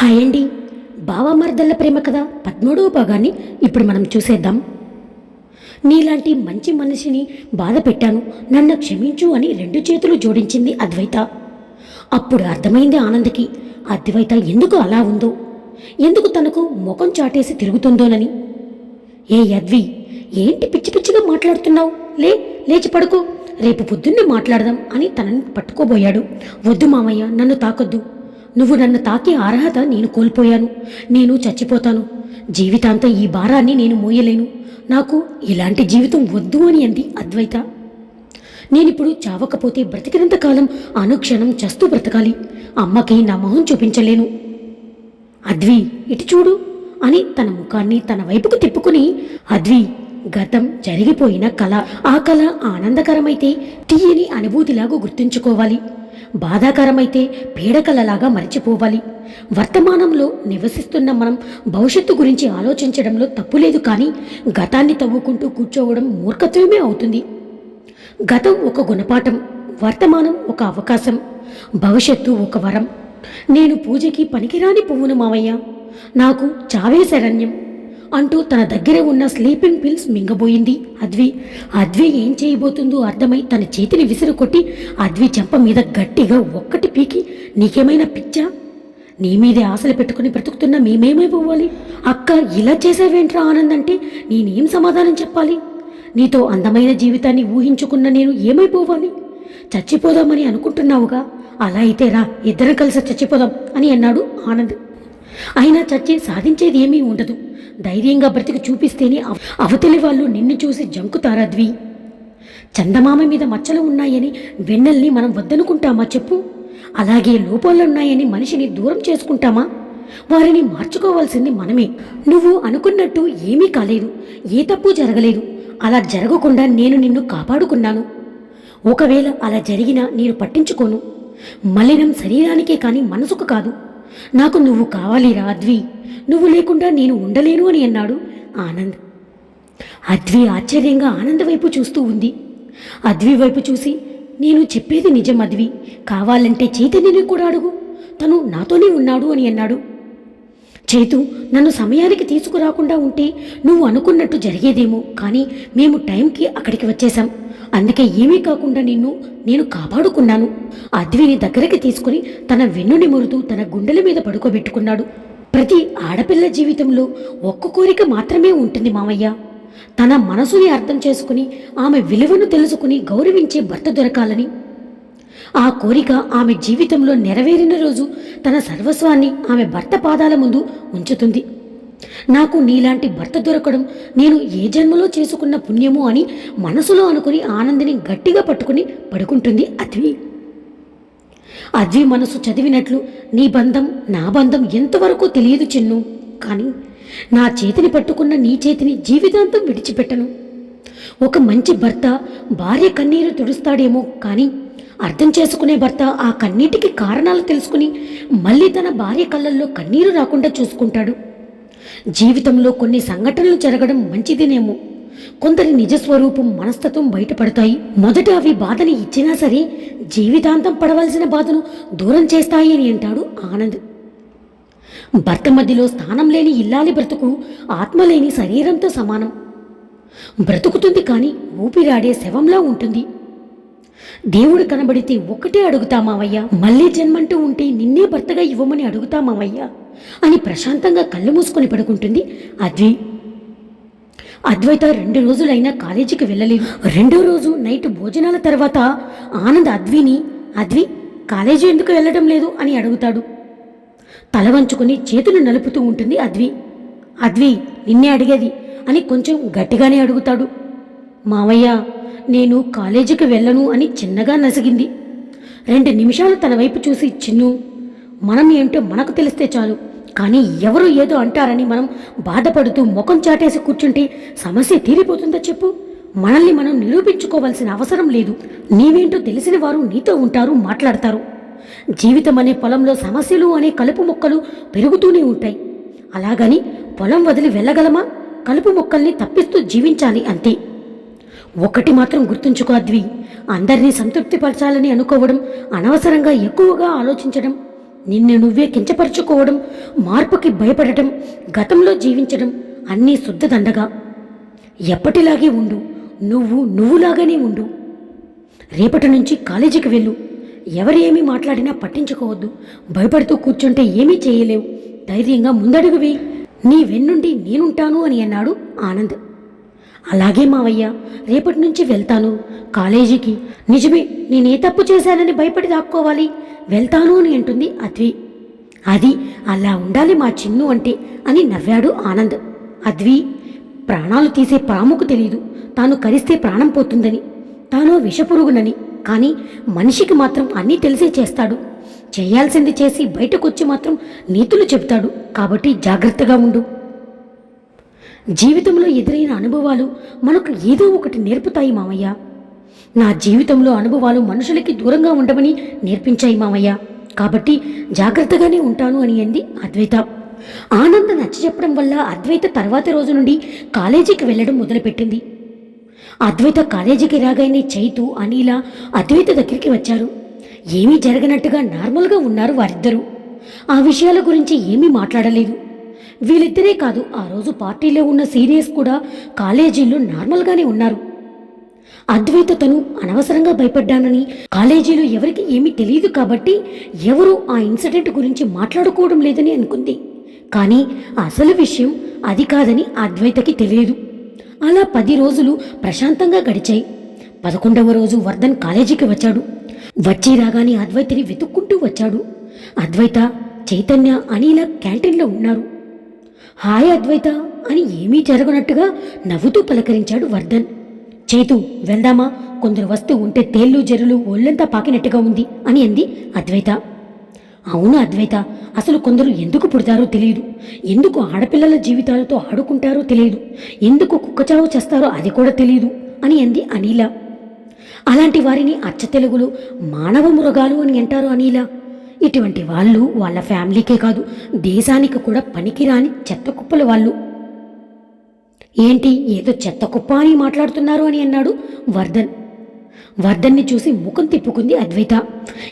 Hi అండి బావమర్దళ్ళ ప్రేమ కథ పదమూడవ భాగాన్ని ఇప్పుడు మనం చూసేద్దాం. నీలాంటి మంచి మనిషిని బాధ పెట్టాను. నన్ను క్షమించు అని రెండు చేతులు జోడించింది అద్వైత. అప్పుడు అర్థమైంది ఆనందకి అద్వైత ఎందుకు అలా ఉందో? ఎందుకు తనకు ముఖం చాటేసి తిరుగుతుందోనని? ఏ అద్వి ఏంటి పిచ్చి పిచ్చిగా మాట్లాడుతున్నావు? లే లేచి పడుకో. రేపు పొద్దున్నే మాట్లాడదాం అని తనని పట్టుకోబోయాడు. వద్దు మామయ్య నన్ను తాకొద్దు. నువ్వు నన్ను తాకే అర్హత నేను కోల్పోయాను. నేను చచ్చిపోతాను. జీవితాంతం ఈ భారాన్ని నేను మోయలేను. నాకు ఇలాంటి జీవితం వద్దు అని అంది అద్వైత. నేనిప్పుడు చావకపోతే బ్రతికినంత కాలం అనుక్షణం చస్తూ బ్రతకాలి. అమ్మకి నా మొహం చూపించలేను. అద్వి ఇటు చూడు అని తన ముఖాన్ని తన వైపుకు తిప్పుకుని అద్వి గతం జరిగిపోయిన కళ ఆ కళ ఆనందకరమైతే తీయని అనుభూతిలాగా గుర్తుంచుకోవాలి. బాధాకరమైతే పీడకలలాగా మరచిపోవాలి. వర్తమానంలో నివసిస్తున్న మనం భవిష్యత్తు గురించి ఆలోచించడంలో తప్పులేదు కానీ గతాన్ని తవ్వుకుంటూ కూర్చోవడం మూర్ఖత్వమే అవుతుంది. గతం ఒక గుణపాఠం వర్తమానం ఒక అవకాశం భవిష్యత్తు ఒక వరం. నేను పూజకి పనికిరాని పువ్వును మావయ్య. నాకు చావే శరణ్యం. అంటూ తన దగ్గర ఉన్న స్లీపింగ్ పిల్స్ మింగబోయింది. అద్వి అద్వి ఏం చేయబోతుందో అర్థమై తన చేతిని విసిరుకొట్టి అద్వి చెంప మీద గట్టిగా ఒక్కటి పీకి నీకేమైనా పిచ్చా? నీ మీదే ఆశలు పెట్టుకుని బ్రతుకుతున్న మేమేమైపోవాలి? అక్క ఇలా చేసావేంట్రా ఆనందంటే నేనేం సమాధానం చెప్పాలి? నీతో అందమైన జీవితాన్ని ఊహించుకున్న నేను ఏమైపోవాలి? చచ్చిపోదామని అనుకుంటున్నావుగా? అలా అయితే రా ఇద్దరం కలిసి చచ్చిపోదాం అని అన్నాడు ఆనంద్. అయినా చచ్చి సాధించేది ఏమీ ఉండదు. ధైర్యంగా బ్రతికి చూపిస్తేనే అవ- అవతలి వాళ్ళు నిన్ను చూసి జంకుతారద్వి చందమామ మీద మచ్చలు ఉన్నాయని వెన్నెల్ని మనం వద్దనుకుంటామా చెప్పు? అలాగే లోపాలున్నాయని మనిషిని దూరం చేసుకుంటామా? వారిని మార్చుకోవాల్సింది మనమే. నువ్వు అనుకున్నట్టు ఏమీ కాలేదు ఏ తప్పు జరగలేదు. అలా జరగకుండా నేను నిన్ను కాపాడుకున్నాను. ఒకవేళ అలా జరిగినా నేను పట్టించుకోను. మలినం శరీరానికే కానీ మనసుకు కాదు. నాకు నువ్వు కావాలిరా అద్వి నువ్వు లేకుండా నేను ఉండలేను అని అన్నాడు ఆనంద్. అద్వి ఆశ్చర్యంగా ఆనంద్ వైపు చూస్తూ ఉంది. అద్వి వైపు చూసి నేను చెప్పేది నిజం అద్వి కావాలంటే చైతన్యని కూడా అడుగు. తను నాతోనే ఉన్నాడు అని అన్నాడు. చేతు నన్ను సమయానికి తీసుకురాకుండా ఉంటే నువ్వు అనుకున్నట్టు జరిగేదేమో కానీ మేము టైంకి అక్కడికి వచ్చేసాం అందుకే ఏమీ కాకుండా నిన్ను నేను కాపాడుకున్నాను. అద్విని దగ్గరికి తీసుకుని తన వెన్ను నిమురుతూ తన గుండెల మీద పడుకోబెట్టుకున్నాడు. ప్రతి ఆడపిల్ల జీవితంలో ఒక్క కోరిక మాత్రమే ఉంటుంది మామయ్య. తన మనసుని అర్థం చేసుకుని ఆమె విలువను తెలుసుకుని గౌరవించే భర్త దొరకాలని. ఆ కోరిక ఆమె జీవితంలో నెరవేరిన రోజు తన సర్వస్వాన్ని ఆమె భర్త పాదాల ముందు ఉంచుతుంది. నాకు నీలాంటి భర్త దొరకడం నేను ఏ జన్మలో చేసుకున్న పుణ్యమో అని మనసులో అనుకుని ఆనందిని గట్టిగా పట్టుకుని పడుకుంటుంది అద్వి. అద్వి మనసు చదివినట్లు నీ బంధం నా బంధం ఎంతవరకు తెలియదు చిన్ను. కానీ నా చేతిని పట్టుకున్న నీ చేతిని జీవితాంతం విడిచిపెట్టను. ఒక మంచి భర్త భార్య కన్నీరు తుడుస్తాడేమో కానీ అర్థం చేసుకునే భర్త ఆ కన్నీటికి కారణాలు తెలుసుకుని మళ్ళీ తన భార్య కళ్ళల్లో కన్నీరు రాకుండా చూసుకుంటాడు. జీవితంలో కొన్ని సంఘటనలు జరగడం మంచిదినేమో. కొందరి నిజస్వరూపం మనస్తత్వం బయటపడతాయి. మొదట అవి బాధని ఇచ్చినా సరే జీవితాంతం పడవలసిన బాధను దూరం చేస్తాయి అని అంటాడు ఆనంద్. భర్త మధ్యలో స్థానం లేని ఇల్లాలి బ్రతుకు ఆత్మ లేని శరీరంతో సమానం. బ్రతుకుతుంది కానీ ఊపిరాడే శవంలా ఉంటుంది. దేవుడు కనబడితే ఒక్కటే అడుగుతామావయ్యా మళ్ళీ జన్మంటూ ఉంటే నిన్నే భర్తగా ఇవ్వమని అడుగుతామావయ్యా అని ప్రశాంతంగా కళ్ళు మూసుకొని పడుకుంటుంది అద్వి. అద్వైత రెండు రోజులైనా కాలేజీకి వెళ్ళలేదు. రెండో రోజు నైట్ భోజనాల తర్వాత ఆనంద్ అద్విని అద్వి కాలేజీ ఎందుకు వెళ్ళడం లేదు? అని అడుగుతాడు. తల వంచుకొని చేతులు నలుపుతూ ఉంటుంది అద్వి. అద్వి నిన్నే అడిగేది అని కొంచెం గట్టిగానే అడుగుతాడు. మావయ్య నేను కాలేజీకి వెళ్ళను అని చిన్నగా నసిగింది. రెండు నిమిషాలు తన వైపు చూసి చిన్ను మనం ఏంటో మనకు తెలిస్తే చాలు. కానీ ఎవరు ఏదో అంటారని మనం బాధపడుతూ ముఖం చాటేసి కూర్చుంటే సమస్య తీరిపోతుందా చెప్పు? మనల్ని మనం నిరూపించుకోవాల్సిన అవసరం లేదు. నీవేంటో తెలిసిన వారు నీతో ఉంటారు మాట్లాడతారు. జీవితం అనే పొలంలో సమస్యలు అనే కలుపు మొక్కలు పెరుగుతూనే ఉంటాయి. అలాగని పొలం వదిలి వెళ్ళగలమా? కలుపు మొక్కల్ని తప్పిస్తూ జీవించాలి అంతే. ఒకటి మాత్రం గుర్తుంచుకో అద్వి. అందరినీ సంతృప్తిపరచాలని అనుకోవడం అనవసరంగా ఎక్కువగా ఆలోచించడం నిన్ను నువ్వే కించపరుచుకోవడం మార్పుకి భయపడటం గతంలో జీవించడం అన్నీ శుద్ధదండగా ఎప్పటిలాగే ఉండు నువ్వు నువ్వులాగానే ఉండు. రేపటి నుంచి కాలేజీకి వెళ్ళు. ఎవరు ఏమీ మాట్లాడినా పట్టించుకోవద్దు. భయపడుతూ కూర్చుంటే ఏమీ చేయలేవు. ధైర్యంగా ముందడుగు వేయి. నీ వెన్నుండి నేనుంటాను అని అన్నాడు ఆనంద్. అలాగే మావయ్య రేపటి నుంచి వెళ్తాను. కాలేజీకి. నిజమే నేనే తప్పు చేశానని భయపడి దాక్కోవాలి. వెళ్తాను అని అంటుంది అద్వి. అది అలా ఉండాలి మా చిన్ను అంటే అని నవ్వాడు ఆనంద్. అద్వి ప్రాణాలు తీసే పాముకు తెలియదు తాను కరిస్తే ప్రాణం పోతుందని. తాను విషపురుగునని. కానీ మనిషికి మాత్రం అన్నీ తెలిసే చేస్తాడు. చేయాల్సింది చేసి బయటకొచ్చి మాత్రం నీతులు చెబుతాడు. కాబట్టి జాగ్రత్తగా ఉండు. జీవితంలో ఎదురైన అనుభవాలు మనకు ఏదో ఒకటి నేర్పుతాయి మామయ్య. నా జీవితంలో అనుభవాలు మనుషులకి దూరంగా ఉండమని నేర్పించాయి మామయ్య. కాబట్టి జాగ్రత్తగానే ఉంటాను అని అంది అద్వైత. ఆనంద నచ్చ చెప్పడం వల్ల అద్వైత తర్వాత రోజు నుండి కాలేజీకి వెళ్ళడం మొదలుపెట్టింది. అద్వైత కాలేజీకి రాగానే చైతు అనిల అద్వైత దగ్గరికి వచ్చారు. ఏమీ జరగనట్టుగా నార్మల్గా ఉన్నారు వారిద్దరూ. ఆ విషయాల గురించి ఏమీ మాట్లాడలేదు. వీళ్ళిద్దరే కాదు ఆ రోజు పార్టీలో ఉన్న సీనియర్స్ కూడా కాలేజీలో నార్మల్గానే ఉన్నారు. అద్వైత తను అనవసరంగా భయపడ్డానని కాలేజీలో ఎవరికి ఏమీ తెలియదు కాబట్టి ఎవరూ ఆ ఇన్సిడెంట్ గురించి మాట్లాడుకోవడం లేదని అనుకుంది. కానీ అసలు విషయం అది కాదని అద్వైతకి తెలియదు. అలా పది రోజులు ప్రశాంతంగా గడిచాయి. పదకొండవ రోజు వర్ధన్ కాలేజీకి వచ్చాడు. వచ్చి రాగానే అద్వైతని వెతుక్కుంటూ వచ్చాడు. అద్వైత చైతన్య అనిల క్యాంటీన్లో ఉన్నారు. హాయ్ అద్వైత అని ఏమీ జరగనట్టుగా నవ్వుతూ పలకరించాడు వర్ధన్. చేతు వెళ్దామా కొందరు వస్తూ ఉంటే తేళ్ళు జరులు ఒళ్ళంతా పాకినట్టుగా ఉంది అని అంది అద్వైత. అవును అద్వైత అసలు కొందరు ఎందుకు పుడతారో తెలియదు. ఎందుకు ఆడపిల్లల జీవితాలతో ఆడుకుంటారో తెలియదు. ఎందుకు కుక్కచావు చేస్తారో అది కూడా తెలియదు అని అంది అనిల. అలాంటి వారిని అచ్చ తెలుగులో మానవ మృగాలు అని అంటారు అనిల. ఇటువంటి వాళ్ళు వాళ్ళ ఫ్యామిలీకే కాదు దేశానికి కూడా పనికిరాని చెత్త కుప్పల వాళ్ళు. ఏంటి ఏదో చెత్త కుప్ప అని మాట్లాడుతున్నారు అని అన్నాడు వర్ధన్. వర్ధన్ని చూసి ముఖం తిప్పుకుంది అద్వైత.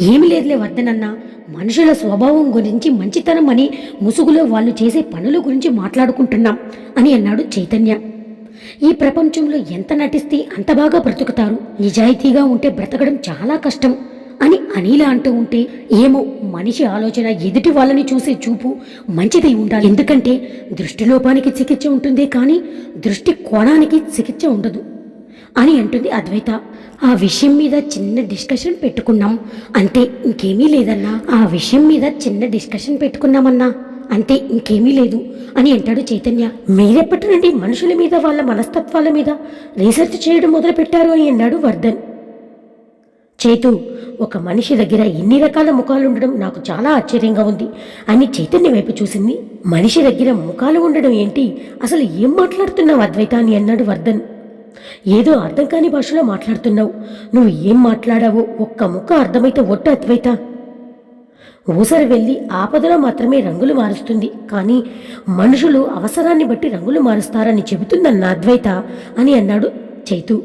ఏమి లేదులే వర్ధన్ అన్న మనుషుల స్వభావం గురించి మంచితనం అని ముసుగులో వాళ్ళు చేసే పనుల గురించి మాట్లాడుకుంటున్నాం అని అన్నాడు చైతన్య. ఈ ప్రపంచంలో ఎంత నటిస్తే అంత బాగా బ్రతుకుతారు. నిజాయితీగా ఉంటే బ్రతకడం చాలా కష్టం. అని అనిల అంటూ ఉంటే ఏమో మనిషి ఆలోచన ఎదుటి వాళ్ళని చూసే చూపు మంచిదై ఉండాలి. ఎందుకంటే దృష్టిలోపానికి చికిత్స ఉంటుందే కానీ దృష్టి కోణానికి చికిత్స ఉండదు. అని అంటుంది అద్వైత. ఆ విషయం మీద చిన్న డిస్కషన్ పెట్టుకున్నాం. అంతే ఇంకేమీ లేదన్నా. ఆ విషయం మీద చిన్న డిస్కషన్ పెట్టుకున్నామన్నా. అంతే ఇంకేమీ లేదు అని అంటాడు చైతన్య. మీరెప్పటి నుండి మనుషుల మీద వాళ్ళ మనస్తత్వాల మీద రీసెర్చ్ చేయడం మొదలుపెట్టారు అని అన్నాడు వర్ధన్. చేతు ఒక మనిషి దగ్గర ఎన్ని రకాల ముఖాలు ఉండడం నాకు చాలా ఆశ్చర్యంగా ఉంది. అని చైతన్య వైపు చూసింది. మనిషి దగ్గర ముఖాలు ఉండడం ఏంటి? అసలు ఏం మాట్లాడుతున్నావు అద్వైత అని అన్నాడు వర్ధన్. ఏదో అర్థం కాని భాషలో మాట్లాడుతున్నావు. నువ్వు ఏం మాట్లాడావో ఒక్క ముక్క అర్థమైతే ఒట్టు అద్వైత. ఊసరి వెళ్ళి ఆపదలో మాత్రమే రంగులు మారుస్తుంది. కానీ మనుషులు అవసరాన్ని బట్టి రంగులు మారుస్తారని చెబుతుందన్న అద్వైత అని అన్నాడు చైతు.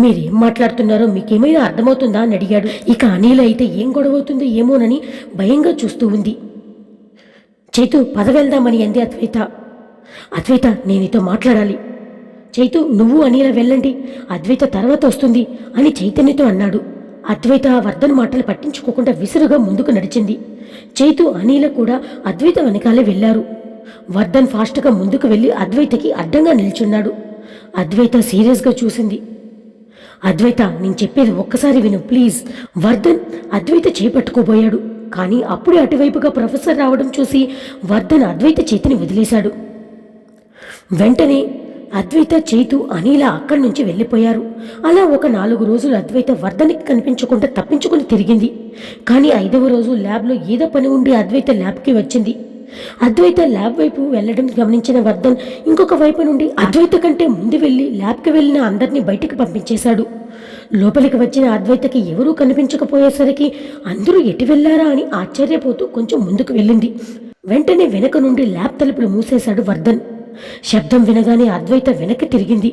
మీరేం మాట్లాడుతున్నారో మీకేమైనా అర్థమవుతుందా అని అడిగాడు. ఇక అనిల్ అయితే ఏం గొడవవుతుందో ఏమోనని భయంగా చూస్తూ ఉంది. చైతు పద వెళ్దామని అంది అద్వైత. అద్వైత నేను నీతో మాట్లాడాలి. చైతు నువ్వు అనిల వెళ్ళండి. అద్వైత తర్వాత వస్తుంది అని చైతన్యతో అన్నాడు. అద్వైత వర్ధన్ మాటలు పట్టించుకోకుండా విసురుగా ముందుకు నడిచింది. చైతు అనిల కూడా అద్వైత వెనకాలే వెళ్ళారు. వర్ధన్ ఫాస్ట్గా ముందుకు వెళ్ళి అద్వైతకి అడ్డంగా నిల్చున్నాడు. అద్వైత సీరియస్గా చూసింది. అద్వైత నేను చెప్పేది ఒక్కసారి విను ప్లీజ్. వర్ధన్ అద్వైత చేపట్టుకోబోయాడు. కానీ అప్పుడే అటువైపుగా ప్రొఫెసర్ రావడం చూసి వర్ధన్ అద్వైత చేతిని వదిలేశాడు. వెంటనే అద్వైత చేతు అనిల అక్కడి నుంచి వెళ్ళిపోయారు. అలా ఒక నాలుగు రోజులు అద్వైత వర్ధనికి కనిపించకుండా తప్పించుకుని తిరిగింది. కానీ ఐదవ రోజు ల్యాబ్లో ఏదో పని ఉండి అద్వైత ల్యాబ్కి వచ్చింది. అద్వైత ల్యాబ్ వైపు వెళ్ళడం గమనించిన వర్ధన్ ఇంకొక వైపు నుండి అద్వైత కంటే ముందు వెళ్ళి ల్యాబ్కి వెళ్ళిన అందరినీ బయటికి పంపించేశాడు. లోపలికి వచ్చిన అద్వైతకి ఎవరూ కనిపించకపోయేసరికి అందరూ ఎటు వెళ్ళారా అని ఆశ్చర్యపోతూ కొంచెం ముందుకు వెళ్ళింది. వెంటనే వెనక నుండి ల్యాబ్ తలుపులు మూసేశాడు వర్ధన్. శబ్దం వినగానే అద్వైత వెనక్కి తిరిగింది.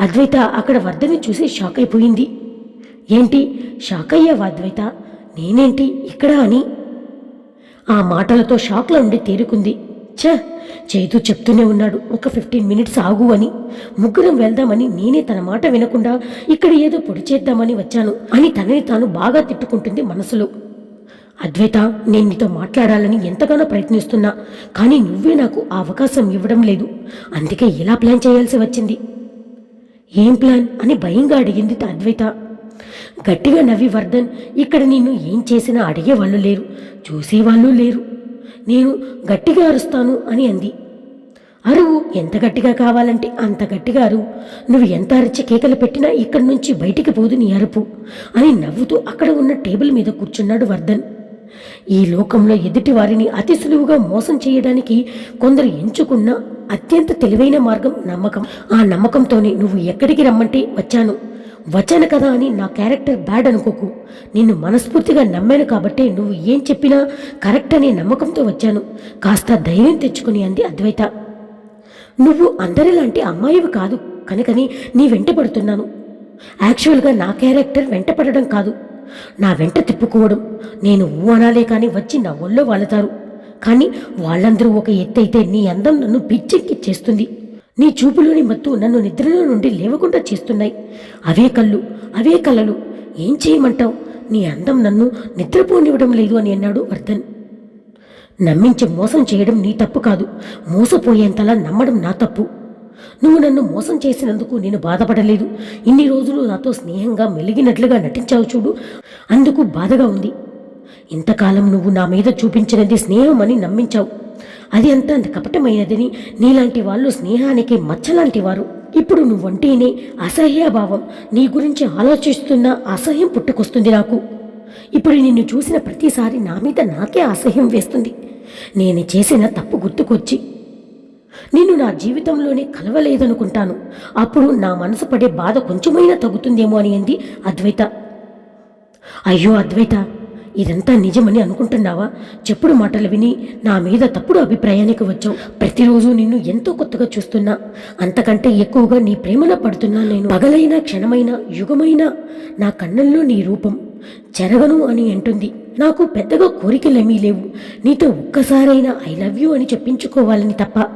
అద్వైత అక్కడ వర్ధని చూసి షాక్ అయిపోయింది ఏంటి? షాక్ అయ్యావా అద్వైత? నేనేంటి? ఇక్కడ? అని ఆ మాటలతో షాక్లో ఉండి తేరుకుంది. ఛ! చేతు చెప్తూనే ఉన్నాడు ఒక ఫిఫ్టీన్ మినిట్స్ ఆగు అని. ముగ్గురం వెళ్దామని నేనే తన మాట వినకుండా ఇక్కడ ఏదో పొడి చేద్దామని వచ్చాను అని తనని తాను బాగా తిట్టుకుంటుంది మనసులో. అద్వైత నేను నీతో మాట్లాడాలని ఎంతగానో ప్రయత్నిస్తున్నా కానీ నువ్వే నాకు ఆ అవకాశం ఇవ్వడం లేదు. అందుకే ఎలా ప్లాన్ చేయాల్సి వచ్చింది. ఏం ప్లాన్? అని భయంగా అడిగింది అద్వైత. గట్టిగా నవ్వి వర్ధన్ ఇక్కడ నిన్ను ఏం చేసినా అడిగేవాళ్ళు లేరు చూసేవాళ్ళు లేరు. నేను గట్టిగా అరుస్తాను అని అంది. అరువు ఎంత గట్టిగా కావాలంటే అంత గట్టిగా అరువు నువ్వు ఎంత అరిచి కేకలు పెట్టినా ఇక్కడి నుంచి బయటికి పోదు నీ అరుపు అని నవ్వుతూ అక్కడ ఉన్న టేబుల్ మీద కూర్చున్నాడు వర్ధన్. ఈ లోకంలో ఎదుటి వారిని అతి సులువుగా మోసం చేయడానికి కొందరు ఎంచుకున్న అత్యంత తెలివైన మార్గం నమ్మకం. ఆ నమ్మకంతోనే నువ్వు ఎక్కడికి రమ్మంటే వచ్చాను. వచ్చాను కదా అని నా క్యారెక్టర్ బ్యాడ్ అనుకోకు. నిన్ను మనస్ఫూర్తిగా నమ్మాను కాబట్టే నువ్వు ఏం చెప్పినా కరెక్ట్ అనే నమ్మకంతో వచ్చాను. కాస్త ధైర్యం తెచ్చుకుని అంది అద్వైత. నువ్వు అందరిలాంటి అమ్మాయివి కాదు. కనుకని నీ వెంట పడుతున్నాను. యాక్చువల్గా నా క్యారెక్టర్ వెంట పడడం కాదు. నా వెంట తిప్పుకోవడం. నేను ఊ అనాలే కానీ వచ్చి నా ఒళ్ళో వాళ్తారు కానీ వాళ్ళందరూ ఒక ఎత్తైతే నీ అందం నన్ను పిచ్చెక్కిచ్చేస్తుంది నీ చూపులోని మత్తు నన్ను నిద్రలో నుండి లేవకుండా చేస్తున్నాయి. అవే కళ్ళు అవే కలలు. ఏం చేయమంటావు? నీ అందం నన్ను నిద్రపోనివ్వడం లేదు అని అన్నాడు వర్ధన్ నమ్మించి మోసం చేయడం నీ తప్పు కాదు. మోసపోయేంతలా నమ్మడం నా తప్పు. నువ్వు నన్ను మోసం చేసినందుకు నేను బాధపడలేదు. ఇన్ని రోజులు నాతో స్నేహంగా మెలిగినట్లుగా నటించావు చూడు. అందుకు బాధగా ఉంది. ఇంతకాలం నువ్వు నా మీద చూపించినది స్నేహం అని నమ్మించావు. అది అంత అంత కపటమైనదని నీలాంటి వాళ్ళు స్నేహానికి మచ్చలాంటి వారు. ఇప్పుడు నువ్వంటేనే అసహ్యభావం నీ గురించి ఆలోచిస్తున్న అసహ్యం పుట్టుకొస్తుంది నాకు. ఇప్పుడు నిన్ను చూసిన ప్రతిసారి నా మీద నాకే అసహ్యం వేస్తుంది. నేను చేసిన తప్పు గుర్తుకొచ్చి నిన్ను నా జీవితంలోనే కలవలేదనుకుంటాను. అప్పుడు నా మనసు పడే బాధ కొంచెమైనా తగ్గుతుందేమో అని అంది అద్వైత. అయ్యో అద్వైత ఇదంతా నిజమని అనుకుంటున్నావా? చెప్పుడు మాటలు విని నా మీద తప్పుడు అభిప్రాయానికి వచ్చావు. ప్రతిరోజు నిన్ను ఎంతో కొత్తగా చూస్తున్నా. అంతకంటే ఎక్కువగా నీ ప్రేమలో పడుతున్నా నేను. పగలైన క్షణమైనా యుగమైనా నా కన్నుల్లో నీ రూపం జరగను అని అంటుంది. నాకు పెద్దగా కోరికలేమీ లేవు. నీతో ఒక్కసారైనా ఐ లవ్ యూ అని చెప్పించుకోవాలని తప్ప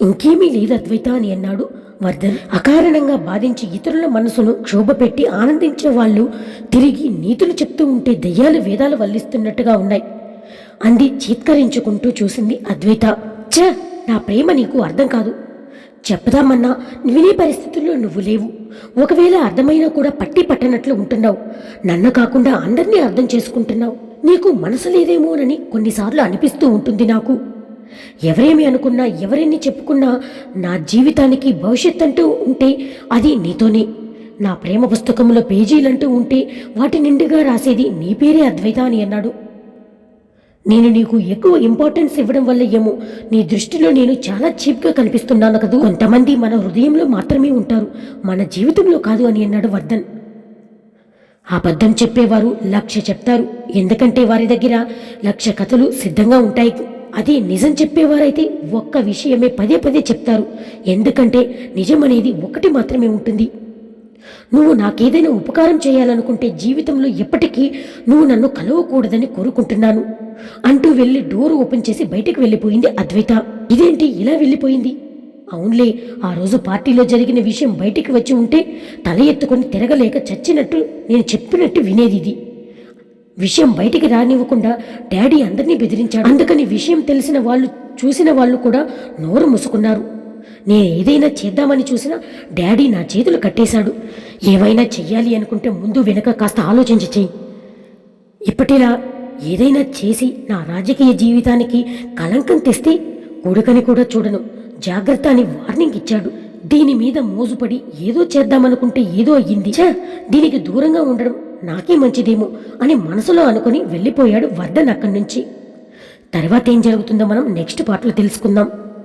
ఇంకేమీ లేదు అద్వైత అని అన్నాడు వర్ధన్ అకారణంగా బాధించి ఇతరుల మనసును క్షోభపెట్టి ఆనందించే వాళ్ళు తిరిగి నీతులు చెప్తూ ఉంటే దయ్యాలు వేదాలు వల్లిస్తున్నట్టుగా ఉన్నాయి. అంది చీత్కరించుకుంటూ చూసింది అద్వైత. ఛ! నా ప్రేమ నీకు అర్థం కాదు. చెప్దామన్నా వినే పరిస్థితుల్లో నువ్వు లేవు. ఒకవేళ అర్థమైనా కూడా పట్టి పట్టనట్లు ఉంటున్నావు. నన్ను కాకుండా అందరినీ అర్థం చేసుకుంటున్నావు. నీకు మనసు లేదేమోనని కొన్నిసార్లు అనిపిస్తూ ఉంటుంది నాకు. ఎవరేమి అనుకున్నా ఎవరెన్ని చెప్పుకున్నా నా జీవితానికి భవిష్యత్ అంటూ ఉంటే అది నీతోనే. నా ప్రేమ పుస్తకంలో పేజీలంటూ ఉంటే వాటి నిండుగా రాసేది నీ పేరే అద్వైత అని అన్నాడు. నేను నీకు ఎక్కువ ఇంపార్టెన్స్ ఇవ్వడం వల్ల ఏమో నీ దృష్టిలో నేను చాలా చీప్గా కనిపిస్తున్నాను కదూ. కొంతమంది మన హృదయంలో మాత్రమే ఉంటారు మన జీవితంలో కాదు అని అన్నాడు వర్ధన్. అబద్ధం చెప్పేవారు లక్ష చెప్తారు ఎందుకంటే వారి దగ్గర లక్ష కథలు సిద్ధంగా ఉంటాయి. అదే నిజం చెప్పేవారైతే ఒక్క విషయమే పదే పదే చెప్తారు. ఎందుకంటే నిజం అనేది ఒకటి మాత్రమే ఉంటుంది. నువ్వు నాకేదైనా ఉపకారం చేయాలనుకుంటే జీవితంలో ఎప్పటికీ నువ్వు నన్ను కలవకూడదని కోరుకుంటున్నాను. అంటూ వెళ్ళి డోర్ ఓపెన్ చేసి బయటకు వెళ్ళిపోయింది అద్వైత. ఇదేంటి ఇలా వెళ్ళిపోయింది? అవునులే ఆ రోజు పార్టీలో జరిగిన విషయం బయటికి వచ్చి ఉంటే తల ఎత్తుకొని తిరగలేక చచ్చినట్టు నేను చెప్పినట్టు వినేది ఇది. విషయం బయటికి రానివ్వకుండా డాడీ అందరినీ బెదిరించాడు. అందుకని విషయం తెలిసిన వాళ్ళు చూసిన వాళ్ళు కూడా నోరు మూసుకున్నారు. నేను ఏదైనా చేద్దామని చూసినా డాడీ నా చేతులు కట్టేశాడు. ఏమైనా చెయ్యాలి అనుకుంటే ముందు వెనక కాస్త ఆలోచించి చెయ్యి. ఇప్పటిలా ఏదైనా చేసి నా రాజకీయ జీవితానికి కలంకం తెస్తే కొడుకని కూడా చూడను. జాగ్రత్త అని వార్నింగ్ ఇచ్చాడు. దీని మీద మోజుపడి ఏదో చేద్దామనుకుంటే ఏదో అయ్యింది. దీనికి దూరంగా ఉండడం నాకే మంచిదేమో అని మనసులో అనుకుని వెళ్ళిపోయాడు వర్ధన్ అక్కడి నుంచి. తర్వాత ఏం జరుగుతుందో మనం నెక్స్ట్ పాటలో తెలుసుకుందాం.